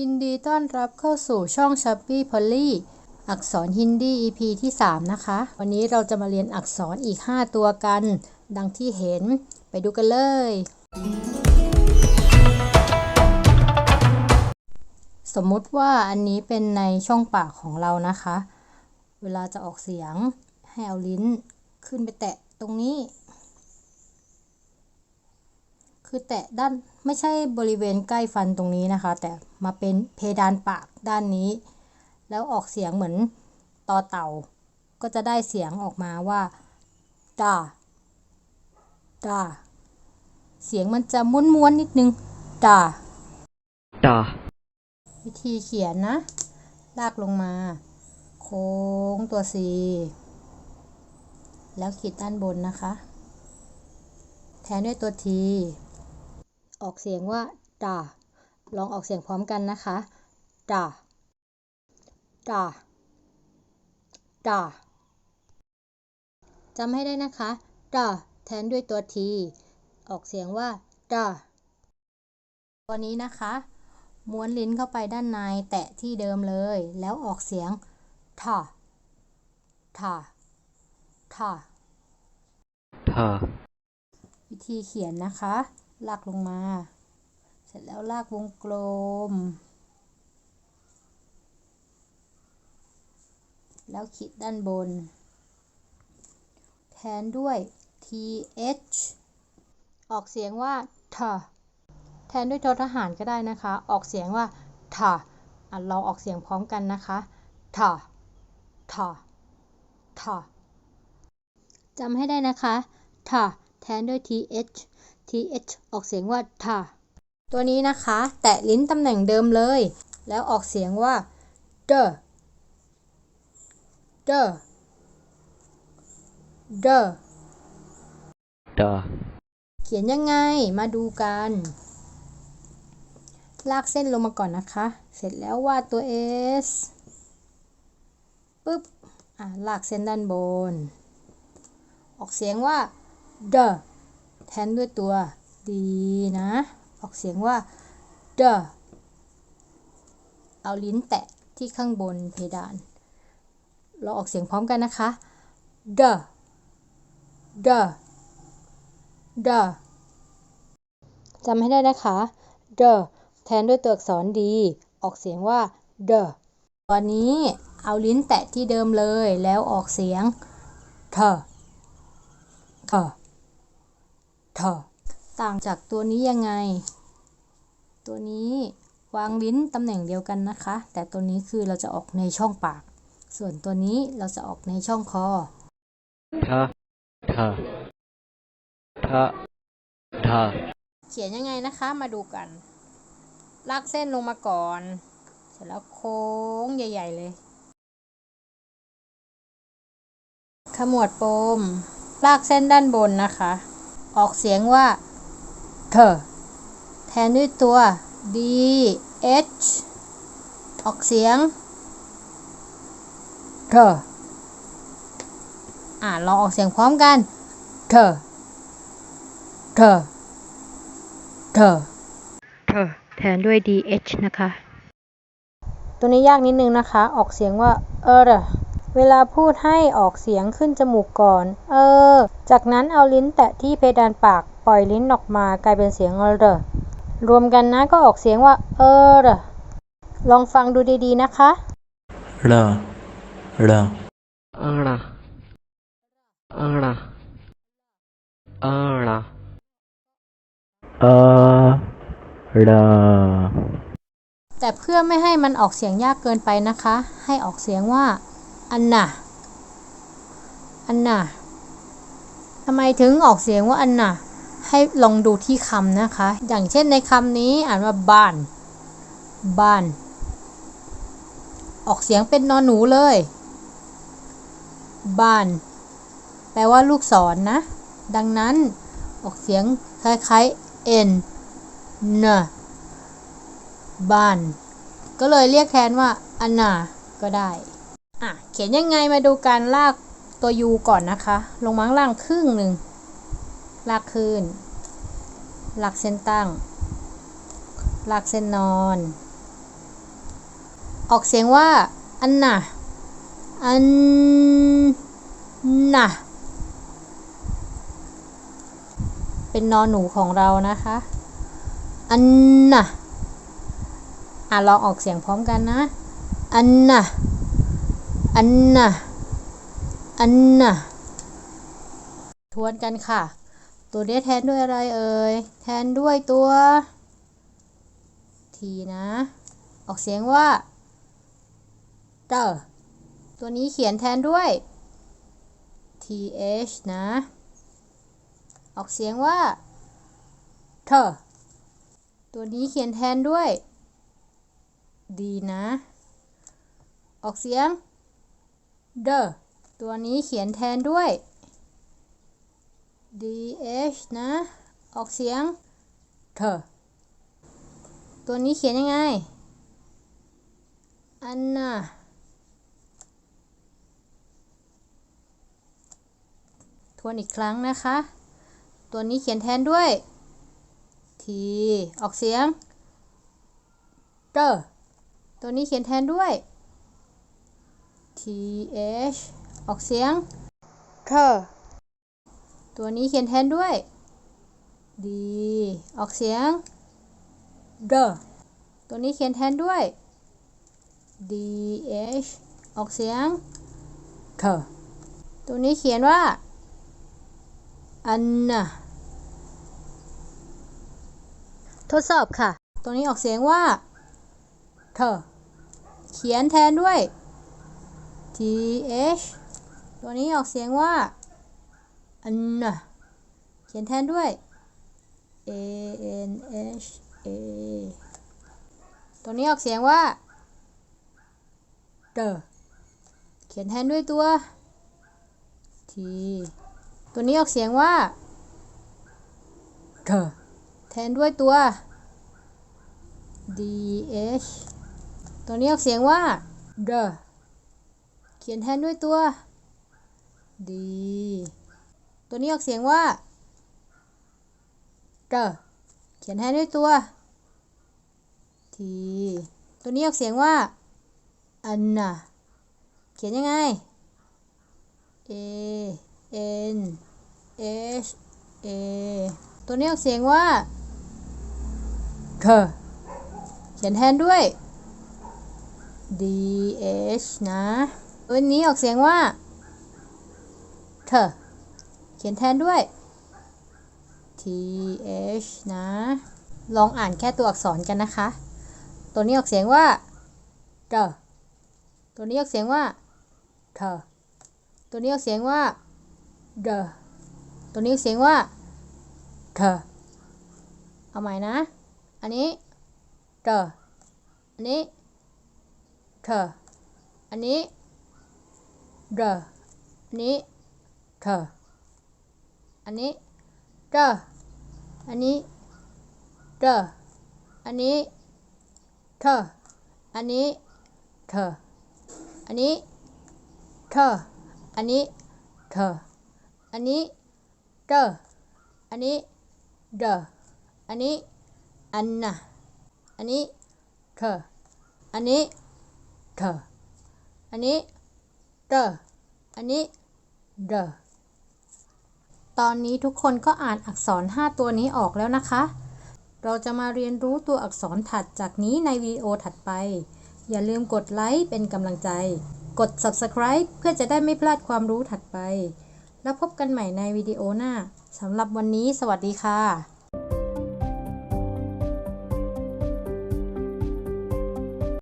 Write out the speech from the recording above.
ยินดีต้อนรับเข้าสู่ช่อง s h o p p y p o l l y อักษรฮินดี EP ที่ 3 นะคะ วันนี้เราจะมาเรียนอักษรอีก 5 ตัวกัน ดังที่เห็นไปดูกันเลย สมมุติว่าอันนี้เป็นในช่องปากของเรานะคะ เวลาจะออกเสียงให้เอาลิ้นขึ้นไปแตะตรงนี้ คือแตะด้านไม่ใช่บริเวณใกล้ฟันตรงนี้นะคะ แต่มาเป็นเพดานปากด้านนี้ แล้วออกเสียงเหมือนต่อเต่า ก็จะได้เสียงออกมาว่าดาดาเสียงมันจะม้วนๆนิดนึงดา da วิธีเขียนนะ ลากลงมา โค้งตัว C แล้วขีดด้านบนนะคะ แทนด้วยตัว T ออกเสียงว่าดาลองออกเสียงพร้อมกันนะคะดาดาดาจำให้ได้นะคะดาแทนด้วยตัว T ออกเสียงว่าดาตัวนี้นะคะ ม้วนลิ้นเข้าไปด้านในแตะที่เดิมเลย แล้วออกเสียงท่าท่าท่า ta วิธีเขียนนะคะ ลากลงมา เสร็จแล้วลากวงกลม แล้วขีดด้านบน แทนด้วย th ออกเสียงว่าทาแทนด้วยทอทหารก็ได้นะคะ ออกเสียงว่าทาอะลองออกเสียงพร้อมกันนะคะทาทาทาจำให้ได้นะคะทาแทนด้วย th th ออกเสียงว่าทาตัวนี้นะคะ แตะลิ้นตำแหน่งเดิมเลย แล้วออกเสียงว่า the the the da เขียนยังไงมาดูกัน ลากเส้นลงมาก่อนนะคะ เสร็จแล้ววาดตัว S ปึ๊บ อะ ลากเส้นด้านบน ออกเสียงว่า the แทนด้วยตัว D นะ ออกเสียงว่า the เอาลิ้นแตะที่ข้างบนเพดาน เราออกเสียงพร้อมกันนะคะ the the the จำให้ได้นะคะ the แทนด้วยตัวอักษร d ออกเสียงว่า the ตอนนี้เอาลิ้นแตะที่เดิมเลยแล้วออกเสียง t t t ต่างจากตัวนี้ยังไง ตัวนี้วางลิ้นตำแหน่งเดียวกันนะคะ แต่ตัวนี้คือเราจะออกในช่องปาก ส่วนตัวนี้เราจะออกในช่องคอ ta ta ta ta เขียนยังไงนะคะ มาดูกัน ลากเส้นลงมาก่อน เสร็จแล้วโค้งใหญ่ ๆ เลย ขมวดปม ลากเส้นด้านบนนะคะ ออกเสียงว่า เธอ แทนด้วยตัว d h ออกเสียง เธอ อ่าลองออกเสียงพร้อมกัน เธอ เธอ เธอ เธอ แทนด้วย dh นะคะ ตัวนี้ยากนิดนึงนะคะ ออกเสียงว่า เออ เวลาพูดให้ออกเสียงขึ้นจมูกก่อน เออ จากนั้นเอาลิ้นแตะที่เพดานปากปล่อยลิ้นออกมากลายเป็นเสียงเออรวมกันนะก็ออกเสียงว่า เออลองฟังดูดีๆนะคะ ra ra ara ara ara a ra แต่เพื่อไม่ให้มันออกเสียงยากเกินไปนะคะ ให้ออกเสียงว่า อันน่ะ อันน่ะทำไมถึงออกเสียงว่าอันน่ะ ให้ลองดูที่คำนะคะ อย่างเช่นในคำนี้อ่านว่าบ้าน บ้าน ออกเสียงเป็นนอนหนูเลย บ้าน แปลว่าลูกศรนนะ ดังนั้นออกเสียงคล้ายๆ n เนบ้าน ก็เลยเรียกแทนว่าอันนาก็ได้ อะเขียนยังไงมาดูการลากตัว u ก่อนนะคะ ลงมาข้งล่างครึ่งหนึ่ง ลากขึ้น ลากเส้นตั้ง ลากเส้นนอน ออกเสียงว่า อันน่ะ อันน่ะ เป็นนอนหนูของเรานะคะ อันน่ะ อะลองออกเสียงพร้อมกันนะ อันน่ะ อันน่ะอันน่ะทวนกันค่ะ ตัวนี้แทนด้วยอะไรเอ่ย แทนด้วยตัวทีนะ ออกเสียงว่าเตอตัวนี้เขียนแทนด้วย th นะ ออกเสียงว่าเธอตัวนี้เขียนแทนด้วย d นะ ออกเสียง เดตัวนี้เขียนแทนด้วย dh นะ ออกเสียงเธอตัวนี้เขียนยังไง อันน่ะทวนอีกครั้งนะคะ ตัวนี้เขียนแทนด้วย t ออกเสียงเตอตัวนี้เขียนแทนด้วย th ออกเสียงเธอตัวนี้เขียนแทนด้วย d ออกเสียงเดตัวนี้เขียนแทนด้วย dh ออกเสียงเธอตัวนี้เขียนว่า อันน่ะทดสอบค่ะ ตัวนี้ออกเสียงว่า เธอ เขียนแทนด้วย th ตัวนี้ออกเสียงว่าอันนะเขียนแทนด้วย a n h a ตัวนี้ออกเสียงว่าเดเขียนแทนด้วยตัว t ตัวนี้ออกเสียงว่าเธอแทนด้วยตัว dh ตัวนี้ออกเสียงว่า the เขียนแทนด้วยตัว d ตัวนี้ออกเสียงว่า the เขียนแทนด้วยตัว t ตัวนี้ออกเสียงว่า anna เขียนยังไง a n h a ตัวนี้ออกเสียงว่าเธอเขียนแทนด้วย d h นะ วนี้ออกเสียงว่า เธอ เขียนแทนด้วย t h นะ ลองอ่านแค่ตัวอักษรกันนะคะ ตัวนี้ออกเสียงว่าเธอตัวนี้ออกเสียงว่าเธอตัวนี้ออกเสียงว่า the ตัวนี้ออกเสียงว่าเธอเอาใหม่นะ อันนี้เธออันนี้เธออันนี้ the อันนี้ the อันนี้เธออันนี้เธออันนี้เธออันนี้ เธออันนี้เดออันนี้เดอตอนนี้ทุกคนก็อ่านอักษร 5 ตัวนี้ออกแล้วนะคะ เราจะมาเรียนรู้ตัวอักษรถัดจากนี้ในวิดีโอถัดไป อย่าลืมกดไลค์เป็นกำลังใจ กด subscribe เพื่อจะได้ไม่พลาดความรู้ถัดไป แล้วพบกันใหม่ในวิดีโอหน้าสำหรับวันนี้ สวัสดีค่ะ